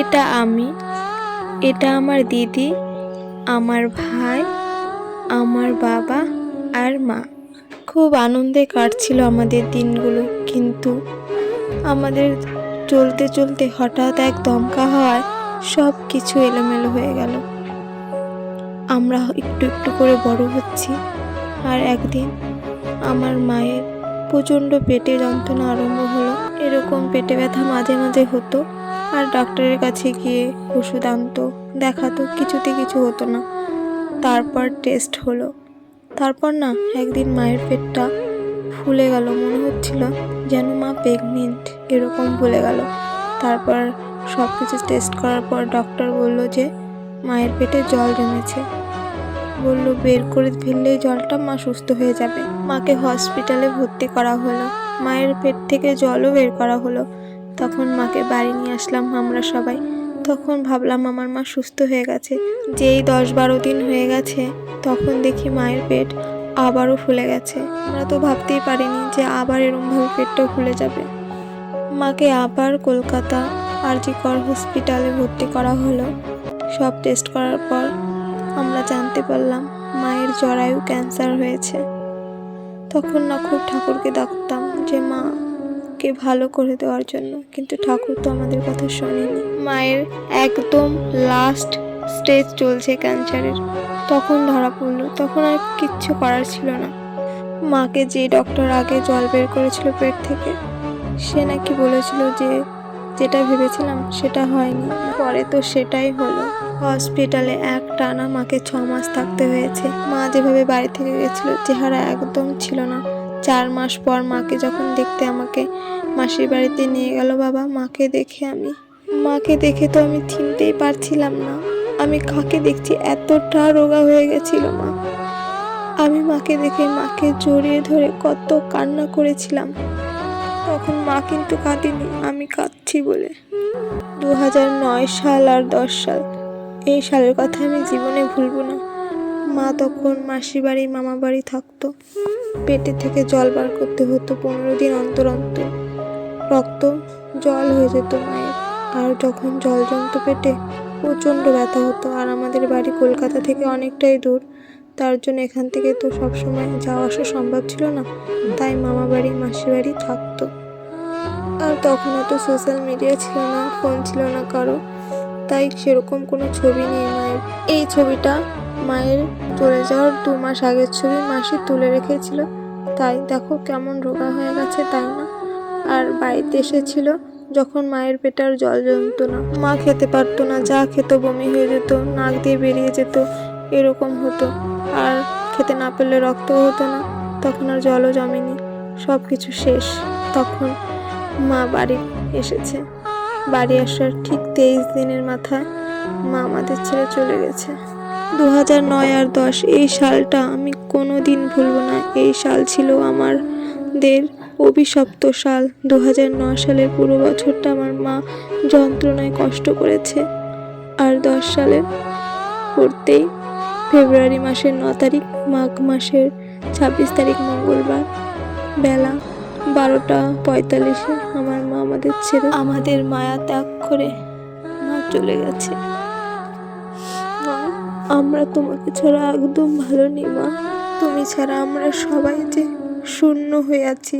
এটা আমি, এটা আমার দিদি, আমার ভাই, আমার বাবা আর মা। খুব আনন্দে কাটছিল আমাদের দিনগুলো, কিন্তু আমাদের চলতে চলতে হঠাৎ এক দমকা হওয়ায় সব কিছু এলোমেলো হয়ে গেল। আমরা একটু একটু করে বড় হচ্ছি, আর একদিন আমার মায়ের প্রচণ্ড পেটে যন্ত্রণা আরম্ভ হলো। এরকম পেটে ব্যথা মাঝে মাঝে হতো। আর ডাক্তারের কাছে গিয়ে ওষুধ আনতো। দেখাতো, কিছুতে কিছু হতো না। তারপর টেস্ট হলো। তারপর না, একদিন মায়ের পেটটা ফুলে গেল। মনে হচ্ছিল যেন মা প্রেগনেন্ট এরকম ফুলে গেল। তারপর সব কিছু টেস্ট করার পর ডক্টর বলল যে, মায়ের পেটে জল জমেছে। বলল, বের করে ফেললেই জলটা মা সুস্থ হয়ে যাবে। মাকে হসপিটালে ভর্তি করা হলো। মায়ের পেট থেকে জলও বের করা হলো। তখন মাকে বাড়ি নিয়ে আসলাম আমরা সবাই। তখন ভাবলাম আমার মা সুস্থ হয়ে গেছে। যেই দশ বারো দিন হয়ে গেছে, তখন দেখি মায়ের পেট আবারও ফুলে গেছে। আমরা তো ভাবতেই পারিনি যে আবার এরমভাবে পেটটা ফুলে যাবে। মাকে আবার কলকাতা আরজিকর হসপিটালে ভর্তি করা হলো। সব টেস্ট করার পর আমরা জানতে পারলাম মায়ের জরায়ু ক্যান্সার হয়েছে। তখন না খুব ঠাকুরকে ডাকতাম যে মা কে ভালো করে দেওয়ার জন্য। কিন্তু ঠাকুর তো আমাদের কথা শোনেনি। মায়ের একদম লাস্ট স্টেজ চলছে ক্যান্সারের। তখন ধরা পড়ল। তখন আর কিচ্ছু করার ছিল না। মাকে যে ডক্টর আগে জল বের করেছিল পেট থেকে, সে নাকি বলেছিল যে যেটা ভেবেছিলাম সেটা হয়নি। পরে তো সেটাই হলো। হসপিটালে এক টানা মাকে ছ মাস থাকতে হয়েছে। মা যেভাবে বাড়ি থেকে গেছিল, চেহারা একদম ছিল না। চার মাস পর মাকে যখন দেখতে আমাকে মাসির বাড়িতে নিয়ে গেল বাবা, মাকে দেখে আমি, মাকে দেখে তো আমি চিনতেই পারছিলাম না। আমি কাকে দেখছি? এতটা রোগা হয়ে গেছিল মা। আমি মাকে দেখে মাকে জড়িয়ে ধরে কত কান্না করেছিলাম। তখন মা কিন্তু কাঁদেনি, আমি কাঁদছি বলে। দু হাজার নয় সাল আর দশ সাল, এই সালের কথা আমি জীবনে ভুলবো না। মা তখন মাসির বাড়ি মামা বাড়ি থাকতো। পেটে থেকে জল বার করতে হতো পনেরো দিন অন্তর অন্তর। রক্ত, জল হয়ে যেত মায়ের। আর যখন জল জমতো পেটে, প্রচণ্ড ব্যথা হতো। আর আমাদের বাড়ি কলকাতা থেকে অনেকটাই দূর। তার জন্য এখান থেকে তো সবসময় যাওয়া আসা সম্ভব ছিল না। তাই মামা বাড়ি মাসি বাড়ি থাকতো। আর তখন এত সোশ্যাল মিডিয়া ছিল না ফোন ছিল না কারও। তাই সেরকম কোনো ছবি নেই মায়ের। এই ছবিটা মায়ের চলে যাওয়ার দু মাস আগের ছবি মাসি তুলে রেখেছিল। তাই দেখো কেমন রোগা হয়ে গেছে, তাই না? আর বাড়িতে এসেছিল যখন মায়ের পেটে আর জল জমতো না। মা খেতে পারতো না, যা খেত বমি হয়ে যেত, নাক দিয়ে বেরিয়ে যেত, এরকম হতো। আর খেতে না পেলে রক্তও হতো না, তখন আর জলও জমেনি সব কিছু শেষ। তখন মা বাড়ি এসেছে। বাড়ি আসার ঠিক তেইশ দিনের মাথায় মা আমাদের ছেড়ে চলে গেছে। দু হাজার নয় আর দশ, এই সালটা আমি কোনো দিন ভুলবো না। এই সাল ছিল আমাদের অভিশপ্ত সাল। দু হাজার নয় সালের পুরো বছরটা আমার মা যন্ত্রণায় কষ্ট করেছে। আর দশ সালে পড়তেই ফেব্রুয়ারি মাসের ন তারিখ, মাঘ মাসের ছাব্বিশ তারিখ মঙ্গলবার বেলা বারোটা পঁয়তাল্লিশে আমার মা আমাদের ছেড়ে আমাদের মায়া ত্যাগ করে মা চলে গেছে। আমরা তোমাকে ছাড়া একদম ভালো নেই মা। তুমি ছাড়া আমরা সবাই যে শূন্য হয়ে আছি।